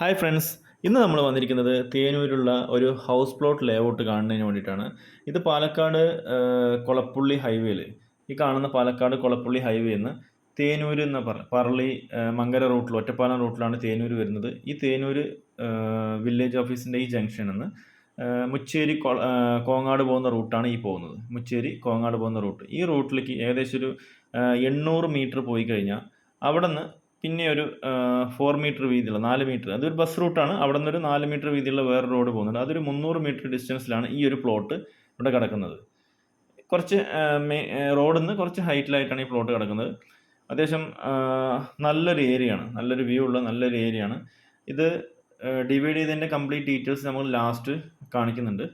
Hi friends ഇന്ന് നമ്മൾ വന്നിരിക്കുന്നത് തേനൂരുള്ള ഒരു ഹൗസ് പ്ലോട്ട് ലേഔട്ട് കാണുന്നതിന് വേണ്ടിയിട്ടാണ്. ഇത് പാലക്കാട് കൊളപ്പുള്ളി ഹൈവേയിൽ ഈ കാണുന്ന പാലക്കാട് കൊളപ്പുള്ളി ഹൈവേ എന്ന് തേനൂർ എന്ന പറ പറളി മങ്കര റൂട്ടിൽ ഒറ്റപ്പാലം റൂട്ടിലാണ് തേനൂർ വരുന്നത്. ഈ തേനൂർ വില്ലേജ് ഓഫീസിന്റെ ഈ ജംഗ്ഷനിൽ നിന്ന് മുച്ചേരി കോങ്ങാട് പോകുന്ന റൂട്ടാണ് ഈ പോകുന്നത്. മുച്ചേരി കോങ്ങാട് പോകുന്ന റൂട്ട് ഈ റൂട്ടിലേക്ക് ഏകദേശം ഒരു എണ്ണൂറ് മീറ്റർ പോയി കഴിഞ്ഞാൽ അവിടെ നിന്ന് പിന്നെ ഒരു ഫോർ മീറ്റർ വീതിയുള്ള നാല് മീറ്റർ അതൊരു ബസ് റൂട്ടാണ് അവിടെ നിന്നൊരു നാല് മീറ്റർ വീതിയുള്ള വേറെ റോഡ് പോകുന്നുണ്ട്. അതൊരു മുന്നൂറ് മീറ്റർ ഡിസ്റ്റൻസിലാണ് ഈ ഒരു പ്ലോട്ട് ഇവിടെ കിടക്കുന്നത്. കുറച്ച് റോഡിൽ നിന്ന് കുറച്ച് ഹൈറ്റിലായിട്ടാണ് ഈ പ്ലോട്ട് കിടക്കുന്നത്. അത്യാവശ്യം നല്ലൊരു ഏരിയയാണ് നല്ലൊരു വ്യൂ ഉള്ള നല്ലൊരു ഏരിയയാണ് ഇത് ഡിവൈഡ് ചെയ്തതിന്റെ കംപ്ലീറ്റ് ഡീറ്റെയിൽസ് നമ്മൾ ലാസ്റ്റ് കാണിക്കുന്നുണ്ട്.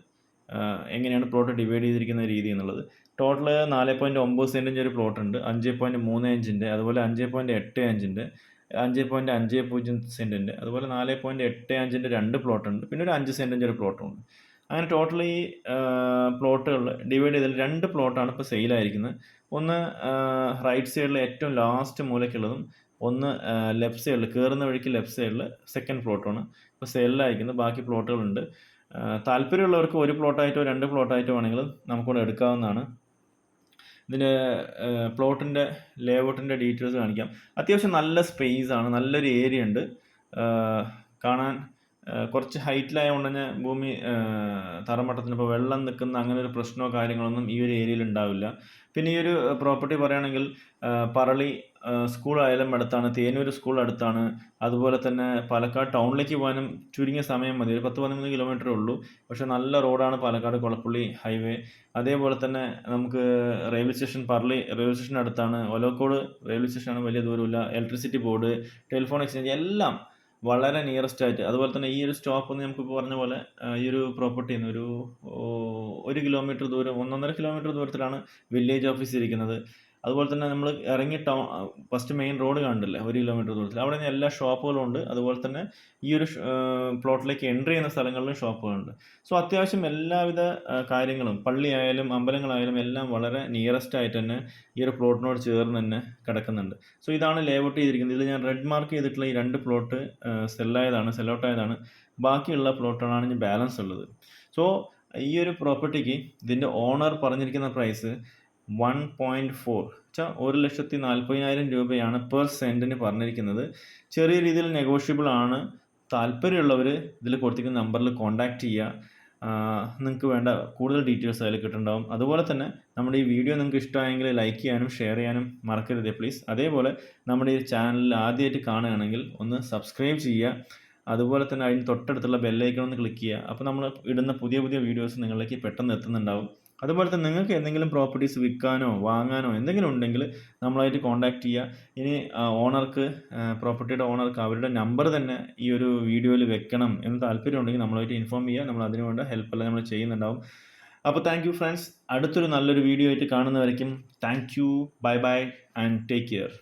എങ്ങനെയാണ് പ്ലോട്ട് ഡിവൈഡ് ചെയ്തിരിക്കുന്ന രീതി എന്നുള്ളത്. ടോട്ടൽ നാല് പോയിന്റ് ഒമ്പത് സെന്റിന്റെ ഒരു പ്ലോട്ട് ഉണ്ട്. അഞ്ച് പോയിന്റ് മൂന്ന് ഇഞ്ചിന്റെ അതുപോലെ അഞ്ച് പോയിന്റ് എട്ട് അഞ്ചിന്റെ അഞ്ച് പോയിന്റ് അഞ്ച് പൂജ്യം സെന്റിന്റെ അതുപോലെ നാല് പോയിന്റ് എട്ട് അഞ്ചിന്റെ രണ്ട് പ്ലോട്ട് ഉണ്ട്. പിന്നെ ഒരു അഞ്ച് സെന്റിന്റെ ഒരു പ്ലോട്ടും ഉണ്ട്. അങ്ങനെ ടോട്ടലി പ്ലോട്ടുകൾ ഡിവൈഡ് ചെയ്തതിൽ രണ്ട് പ്ലോട്ടാണ് ഇപ്പോൾ സെയിലായിരിക്കുന്നത്. ഒന്ന് റൈറ്റ് സൈഡിൽ ഏറ്റവും ലാസ്റ്റ് മൂലയ്ക്കുള്ളതും ഒന്ന് ലെഫ്റ്റ് സൈഡിൽ കയറുന്ന വഴിക്ക് ലെഫ്റ്റ് സൈഡിൽ സെക്കൻഡ് പ്ലോട്ടാണ് ഇപ്പോൾ സെയിലായിരിക്കുന്നത്. ബാക്കി പ്ലോട്ടുകളുണ്ട്. താല്പര്യമുള്ളവർക്ക് ഒരു പ്ലോട്ടായിട്ടോ രണ്ട് പ്ലോട്ടായിട്ടോ വേണമെങ്കിൽ നമുക്കിവിടെ എടുക്കാവുന്നതാണ്. ഇതിന്റെ പ്ലോട്ടിന്റെ ലേഔട്ടിന്റെ ഡീറ്റെയിൽസ് കാണിക്കാം. അത്യാവശ്യം നല്ല സ്പേസ് ആണ് നല്ലൊരു ഏരിയ ഉണ്ട്. കാണാൻ കുറച്ച് ഹൈറ്റിലായതുകൊണ്ട് തന്നെ ഭൂമി തറമട്ടത്തിന് ഇപ്പോൾ വെള്ളം നിൽക്കുന്ന അങ്ങനെ ഒരു പ്രശ്നമോ കാര്യങ്ങളൊന്നും ഈ ഒരു ഏരിയയിൽ ഉണ്ടാവില്ല. പിന്നെ ഈ ഒരു പ്രോപ്പർട്ടി പറയുകയാണെങ്കിൽ പറളി സ്കൂളായാലും അടുത്താണ് തേനൂർ സ്കൂൾ അടുത്താണ്. അതുപോലെ തന്നെ പാലക്കാട് ടൗണിലേക്ക് പോകാനും ചുരുങ്ങിയ സമയം മതി. ഒരു പത്ത് പതിനൊന്ന് കിലോമീറ്ററേ ഉള്ളൂ. പക്ഷേ നല്ല റോഡാണ് പാലക്കാട് കൊളപ്പള്ളി ഹൈവേ. അതേപോലെ തന്നെ നമുക്ക് railway station Parali railway station അടുത്താണ്. ഒലോക്കോട് റെയിൽവേ സ്റ്റേഷനാണ് വലിയ ദൂരമില്ല. ഇലക്ട്രിസിറ്റി ബോർഡ് ടെലിഫോൺ എക്സ്ചേഞ്ച് എല്ലാം വളരെ നിയറസ്റ്റ് ആയിട്ട്. അതുപോലെ തന്നെ ഈ ഒരു സ്റ്റോപ്പ് എന്ന് നമുക്ക് പറഞ്ഞ പോലെ ഈ ഒരു പ്രോപ്പർട്ടിയിൽ നിന്ന് ഒരു ഒരു കിലോമീറ്റർ ദൂരം ഒന്നൊന്നര കിലോമീറ്റർ ദൂരത്തിലാണ് വില്ലേജ് ഓഫീസ് ഇരിക്കുന്നത്. അതുപോലെ തന്നെ നമ്മൾ ഇറങ്ങി ടൗൺ ഫസ്റ്റ് മെയിൻ റോഡ് കണ്ടില്ലേ ഒരു കിലോമീറ്റർ ദൂരത്തിൽ. അവിടെ നിന്ന് എല്ലാ ഷോപ്പുകളും ഉണ്ട് അതുപോലെ തന്നെ ഈ ഒരു പ്ലോട്ടിലേക്ക് എൻട്രി ചെയ്യുന്ന സ്ഥലങ്ങളിലും ഷോപ്പുകളുണ്ട്. സോ അത്യാവശ്യം എല്ലാവിധ കാര്യങ്ങളും പള്ളിയായാലും അമ്പലങ്ങളായാലും എല്ലാം വളരെ നിയറസ്റ്റ് ആയിട്ട് തന്നെ ഈ ഒരു പ്ലോട്ടിനോട് ചേർന്ന് തന്നെ കിടക്കുന്നുണ്ട്. സോ ഇതാണ് ലേഔട്ട് ചെയ്തിരിക്കുന്നത്. ഇതിൽ ഞാൻ റെഡ് മാർക്ക് ചെയ്തിട്ടുള്ള ഈ രണ്ട് പ്ലോട്ട് സെല്ലായതാണ് സെല്ലൗട്ട് ആയതാണ് ബാക്കിയുള്ള പ്ലോട്ടുകളാണ് ഇനി ബാലൻസ് ഉള്ളത്. സോ ഈ ഒരു പ്രോപ്പർട്ടിക്ക് ഇതിന്റെ ഓണർ പറഞ്ഞിരിക്കുന്ന പ്രൈസ് വൺ പോയിന്റ് ഫോർ വെച്ചാൽ ഒരു ലക്ഷത്തി നാൽപ്പതിനായിരം രൂപയാണ് പെർ സെന്റിന് പറഞ്ഞിരിക്കുന്നത്. ചെറിയ രീതിയിൽ നെഗോഷ്യബിൾ ആണ്. താല്പര്യമുള്ളവർ ഇതിൽ കൊടുത്തിരിക്കുന്ന നമ്പറിൽ കോൺടാക്റ്റ് ചെയ്യുക നിങ്ങൾക്ക് വേണ്ട കൂടുതൽ ഡീറ്റെയിൽസ് അതിൽ കിട്ടുന്നുണ്ടാവും. അതുപോലെ തന്നെ നമ്മുടെ ഈ വീഡിയോ നിങ്ങൾക്ക് ഇഷ്ടമായെങ്കിൽ ലൈക്ക് ചെയ്യാനും ഷെയർ ചെയ്യാനും മറക്കരുത് പ്ലീസ് അതേപോലെ നമ്മുടെ ഈ ചാനലിൽ ആദ്യമായിട്ട് കാണുകയാണെങ്കിൽ ഒന്ന് സബ്സ്ക്രൈബ് ചെയ്യുക അതുപോലെ തന്നെ അതിന് തൊട്ടടുത്തുള്ള ബെല്ലൈക്കൺ ഒന്ന് ക്ലിക്ക് ചെയ്യുക അപ്പോൾ നമ്മൾ ഇടുന്ന പുതിയ പുതിയ വീഡിയോസ് നിങ്ങളിലേക്ക് പെട്ടെന്ന് എത്തുന്നുണ്ടാവും. അതുപോലെ തന്നെ നിങ്ങൾക്ക് എന്തെങ്കിലും പ്രോപ്പർട്ടീസ് വിൽക്കാനോ വാങ്ങാനോ എന്തെങ്കിലും ഉണ്ടെങ്കിൽ നമ്മളായിട്ട് കോൺടാക്റ്റ് ചെയ്യുക ഇനി ഓണർക്ക് പ്രോപ്പർട്ടിയുടെ ഓണർക്ക് അവരുടെ നമ്പർ തന്നെ ഈ ഒരു വീഡിയോയിൽ വെക്കണം എന്ന് താല്പര്യം ഉണ്ടെങ്കിൽ നമ്മളായിട്ട് ഇൻഫോം ചെയ്യുക നമ്മൾ അതിനുവേണ്ട ഹെൽപ്പെല്ലാം നമ്മൾ ചെയ്യുന്നുണ്ടാവും. അപ്പോൾ താങ്ക് യു ഫ്രണ്ട്സ് അടുത്തൊരു നല്ലൊരു വീഡിയോ ആയിട്ട് കാണുന്നവരേക്കും thank you bye bye and take care